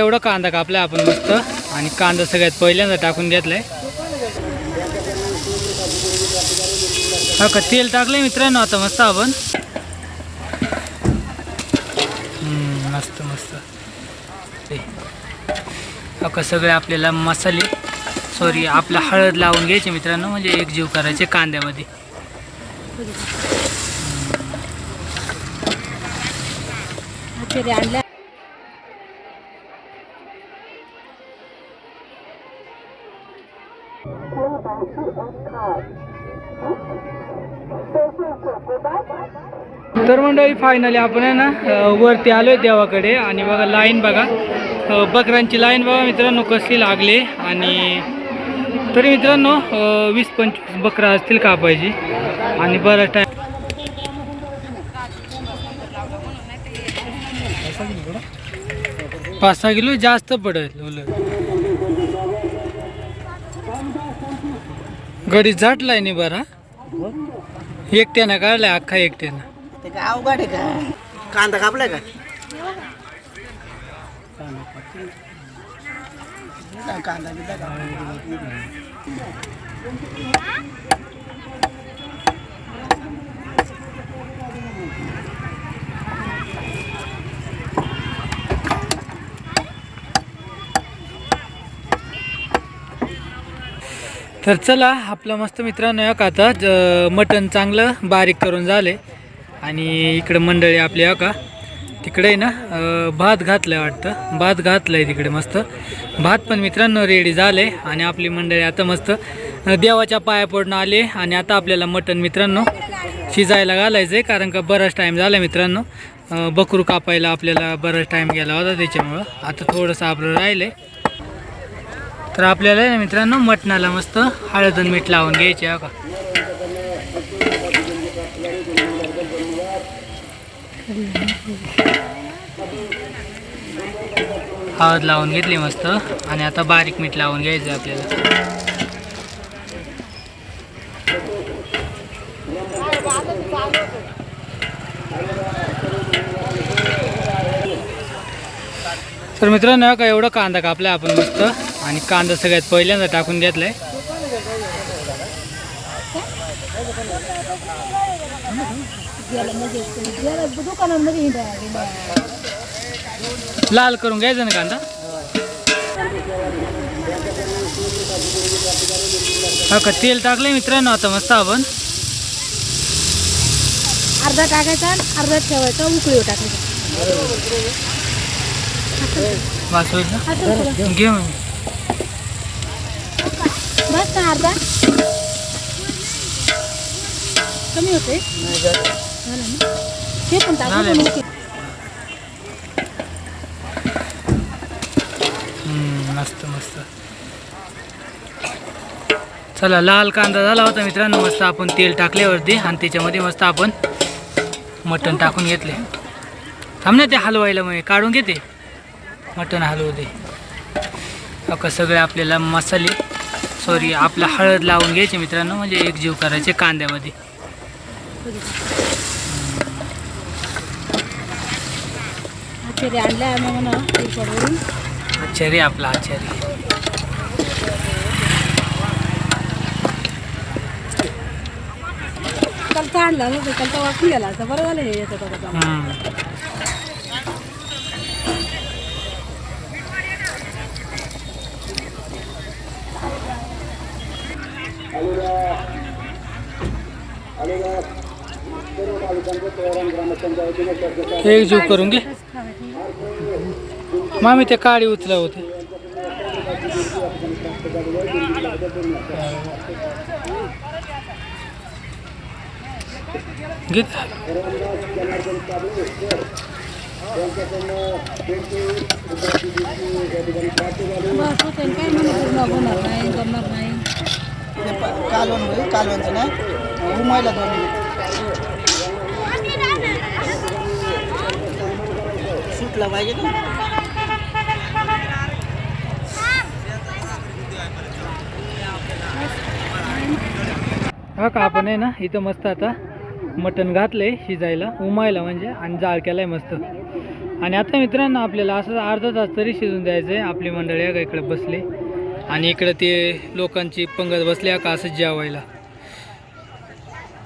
एवढा कांदा कापलाय आपण मस्त. आणि कांदा सगळ्यात पहिल्यांदा टाकून घेतलाय. हा का तेल टाकलंय मित्रांनो आता मस्त आपण. मस्त मस्त. ते. हा का सगळे आपल्याला मसाले सॉरी आपला हळद लावून घ्यायचे मित्रांनो म्हणजे एक जीव करायचे कांद्यामध्ये. आणलं तर मंडळी फायनली आपण आहे ना वरती आलोय देवाकडे. आणि बघा लाईन बघा. बकऱ्यांची बकरांची लाईन बघा मित्रांनो कशी लागले. आणि तरी मित्रांनो वीस पंचवीस बकरा असतील कापायची. आणि बरं टाईम पाच सहा किलो जास्त पडेल गडी झाटलाय नि बरा एकट्यानं काढलाय अख्खा एकट्यानं. ते काय अवघड आहे का? कांदा कापलाय का? कांदा कांदा बिंदा तर चला आपलं मस्त मित्रांनो या का आता ज- मटण चांगलं बारीक करून झाले. आणि इकडं मंडळी आपली या का तिकडे आहे ना भात घातलं आहे वाटतं. भात घातलं आहे तिकडे मस्त. भात पण मित्रांनो रेडी झाले. आणि आपली मंडळी आता मस्त देवाच्या पाया पडून आले. आणि आता आपल्याला मटण मित्रांनो शिजायला घालायचं आहे कारण का बराच टाईम झाला मित्रांनो. बकरू कापायला आपल्याला बराच टाईम गेला होता त्याच्यामुळं. आता थोडंसं आपलं राहिलं आहे तर आपल्याला ना मित्रांनो मटणाला मस्त हळद मीठ लावून घ्यायचे हा का? हळद लावून घेतली मस्त आणि आता बारीक मीठ लावून घ्यायचं आपल्याला. तर मित्रांनो का एवढा कांदा कापला आपण मस्त. आणि कांदा सगळ्यात पहिल्यांदा टाकून घेतलाय. लाल करून घ्यायचा ना कांदा? हा का तेल टाकलंय मित्रांनो आता मस्त आपण. अर्धा टाकायचा अर्धा ठेवायचा उकळीवर टाकायचा. घे बस ना अर्धा. कमी होते झालं ना? हे पण टाकून मस्त मस्त. चला लाल कांदा झाला होता मित्रांनो. मस्त आपण तेल टाकल्यावरती आणि त्याच्यामध्ये मस्त आपण मटण टाकून घेतले. थांब ना ते हलवायला मग काढून घेते. मटण हलवू दे. अका सगळे आपल्याला मसाले सॉरी आपला हळद लावून घ्यायचे मित्रांनो म्हणजे एक जीव करायचे कांद्यामध्ये. आचारी आपला आचारी. कलता आणला बरं झालं हे येतं आता हम्म. एक जीव करून घे मामी ते काळी उचला होते. काय नाही नाही कालवण होईल कालवणचं नाही. उमायला दोन सूट लावायचे पाहिजे हा का आपण आहे ना इथं मस्त आता मटण घातलंय शिजायला उमायला म्हणजे आणि जाळ केलाय मस्त. आणि आता मित्रांनो आपल्याला असं अर्धा तास तरी शिजून द्यायचं आहे आपली मंडळी का इकडे बसले. आणि इकडं ते लोकांची पंगत बसली का असं जेवायला.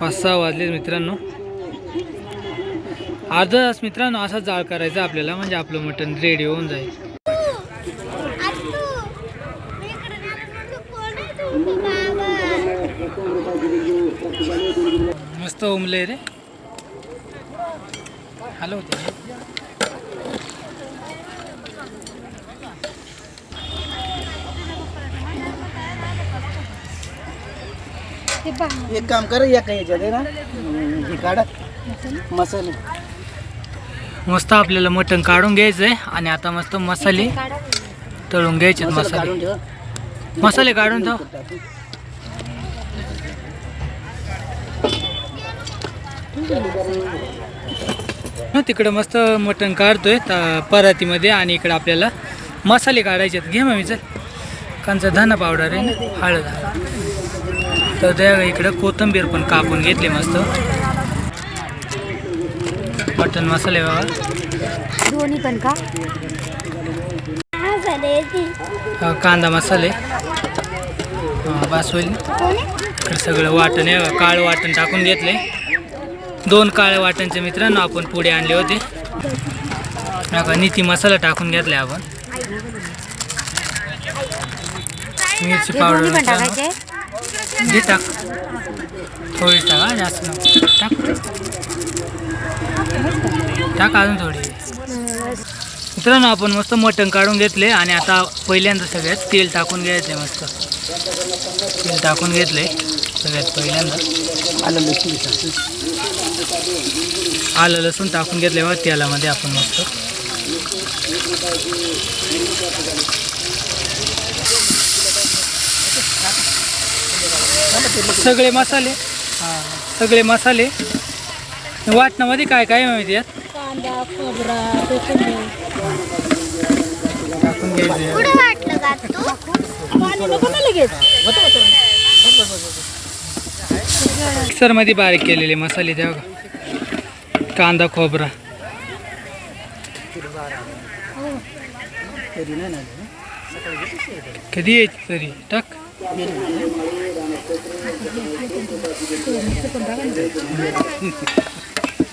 पाच सहा वाजले मित्रांनो. अर्धा तास मित्रांनो असा जाळ करायचा आपल्याला म्हणजे आपलं मटण रेडी होऊन जाईल. मस्त उमले रे. हॅलो एक काम कर या काही याच्यात आहे ना हे काढा. मसाले. मस्त आपल्याला मटण काढून घ्यायचं आहे आणि आता मस्त मसाले तळून घ्यायचे मसाला मसाले. काढून ठेवा. तिकडं मस्त मटण काढतोय परातीमध्ये आणि इकडं आपल्याला मसाले काढायचे आहेत. घे मग चल. कांचा धना पावडर आहे ना, हळद. तर त्या इकडं कोथिंबीर पण कापून घेतली मस्त. मटण मसाले बाबा. दोन्ही पण का? कांदा मसाले. बस होईल. इकडं सगळं वाटण आहे. काळं वाटण टाकून घेतले. दोन काळ्या वाटणचे मित्रांनो आपण पुढे आणले होते. बघा नीती मसाला टाकून घेतलाय आपण. मिरची पावडर टाक. थोडी टाक जास्त नको. टाक. टाक अजून थोडी. मित्रांनो आपण मस्त मटण काढून घेतले आणि आता पहिल्यांदा सगळ्यात तेल टाकून घ्यायचे मस्त. तेल टाकून घेतले सगळ्यात पहिल्यांदा. आलं लसूण आलं लसूण टाकून घेतले बघा तेलामध्ये आपण मस्त. सगळे मसाले. हां सगळे मसाले. वाटणामध्ये काय काय माहिती यात कांदा खोबरा टाकून घ्यायचे पाणी नको ना लगेच मिक्सरमध्ये बारीक केलेले मसाले द्या बघा. कांदा खोबरा. कधी यायची तरी? टाक.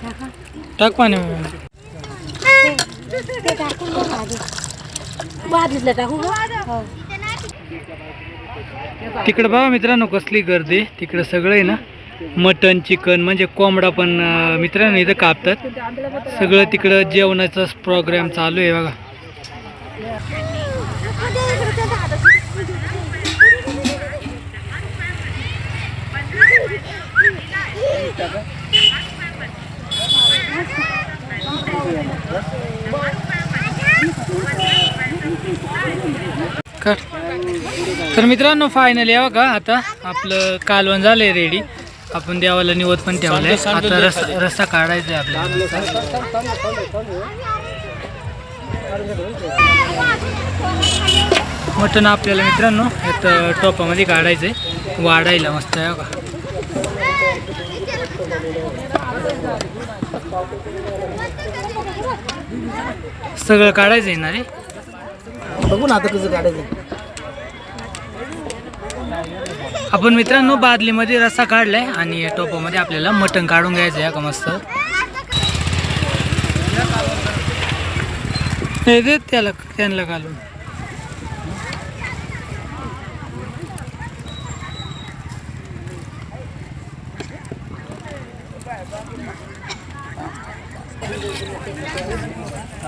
टाका. टाक पाणी. टाकू हो. तिकडं बघा मित्रांनो कसली गर्दी. तिकडं सगळं आहे ना. मटन चिकन म्हणजे कोंबडा पण मित्रांनो इथं कापतात. सगळं तिकडं जेवणाचा प्रोग्राम चालू आहे बघा. कर. तर मित्रांनो फायनली आहे बघा आता आपलं कालवण झालंय रेडी आपण देवाला निवत पण ठेवलंय. आता रस रस्सा काढायचा आहे आपल्याला. मटण आपल्याला मित्रांनो यात टोपामध्ये काढायचंय. वाढायला मस्त आहे बघा. सगळं काढायचं आहे? ना रे बघू ना आता कसं काढायचं. आपण मित्रांनो बादलीमध्ये रस्सा काढलाय आणि टोपामध्ये आपल्याला मटण काढून घ्यायचं आहे का मस्त? हे त्याला त्यांना घालून.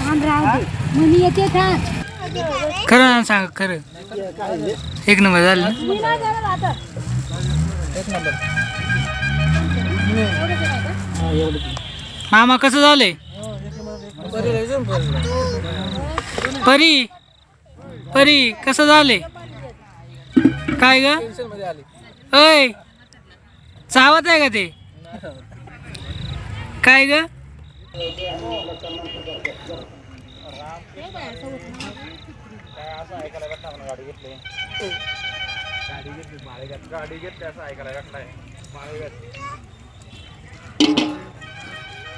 थांब राहू दे मुली येते थांब. खरं ना सांग खरं. एक नंबर झालं. मामा कसं झालंय? परी परी कसं झाले काय ग? अय चावत आहे का ते? काय ग? गाडी घेतली. असं ऐकायला भेटलाय